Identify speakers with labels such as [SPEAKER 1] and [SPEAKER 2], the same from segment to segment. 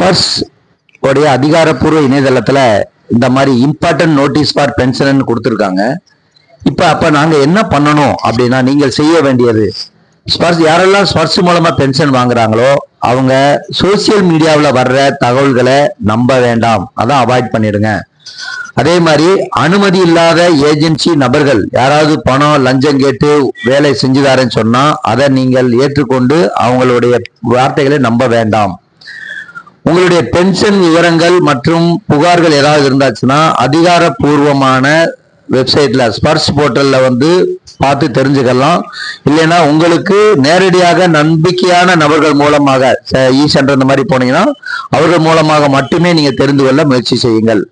[SPEAKER 1] Spruce உடைய அதிகாரப்பூர்வ இணையதளத்தில் இந்த மாதிரி இம்பார்ட்டன்ட் நோட்டீஸ் ஃபார் பென்ஷன் கொடுத்துருக்காங்க. இப்போ அப்போ நாங்கள் என்ன பண்ணணும் அப்படின்னா நீங்கள் செய்ய வேண்டியது. ஸ்பர்ஸ் யாரெல்லாம் ஸ்பர்ஸ் மூலமாக பென்ஷன் வாங்குறாங்களோ அவங்க சோசியல் மீடியாவில் வர்ற தகவல்களை நம்ப வேண்டாம். அதான் அவாய்ட் பண்ணிடுங்க. அதே மாதிரி அனுமதி இல்லாத ஏஜென்சி நபர்கள் யாராவது பணம் லஞ்சம் கேட்டு வேலை செஞ்சுதாரன்னு சொன்னா அதை நீங்கள் ஏற்றுக்கொண்டு அவங்களுடைய வார்த்தைகளை நம்ப வேண்டாம். உங்களுடைய பென்ஷன் விவரங்கள் மற்றும் புகார்கள் ஏதாவது இருந்தாச்சுன்னா அதிகாரப்பூர்வமான வெப்சைட்ல ஸ்பர்ஸ் போர்ட்டல்ல வந்து பார்த்து தெரிஞ்சுக்கலாம். இல்லைன்னா உங்களுக்கு நேரடியாக நம்பிக்கையான நபர்கள் மூலமாக இ சென்டர் இந்த மாதிரி போனீங்கன்னா அவர்கள் மூலமாக மட்டுமே நீங்க தெரிந்து கொள்ள முயற்சி செய்யுங்கள்.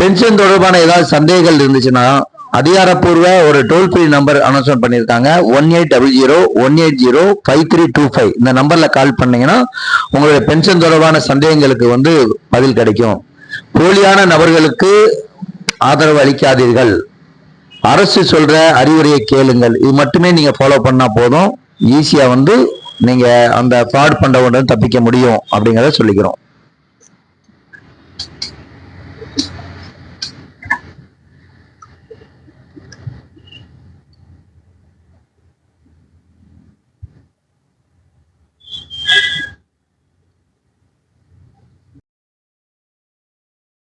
[SPEAKER 1] பென்ஷன் தொடர்பான ஏதாவது சந்தேகங்கள் இருந்துச்சுன்னா அதிகாரப்பூர்வ ஒரு டோல் ஃப்ரீ நம்பர் அனௌன்ஸ்மெண்ட் பண்ணியிருக்காங்க. One eight double zero one eight zero five three two five இந்த நம்பரில் கால் பண்ணீங்கன்னா உங்களுடைய பென்ஷன் தொடர்பான சந்தேகங்களுக்கு வந்து பதில் கிடைக்கும். போலியான நபர்களுக்கு ஆதரவு அளிக்காதீர்கள். அரசு சொல்ற அறிவுரையை கேளுங்கள். இது மட்டுமே நீங்கள் ஃபாலோ பண்ணால் போதும். ஈஸியாக வந்து நீங்கள் அந்த ஃப்ராட் பண்றவங்க தப்பிக்க முடியும் அப்படிங்கிறத சொல்லிக்கிறோம்.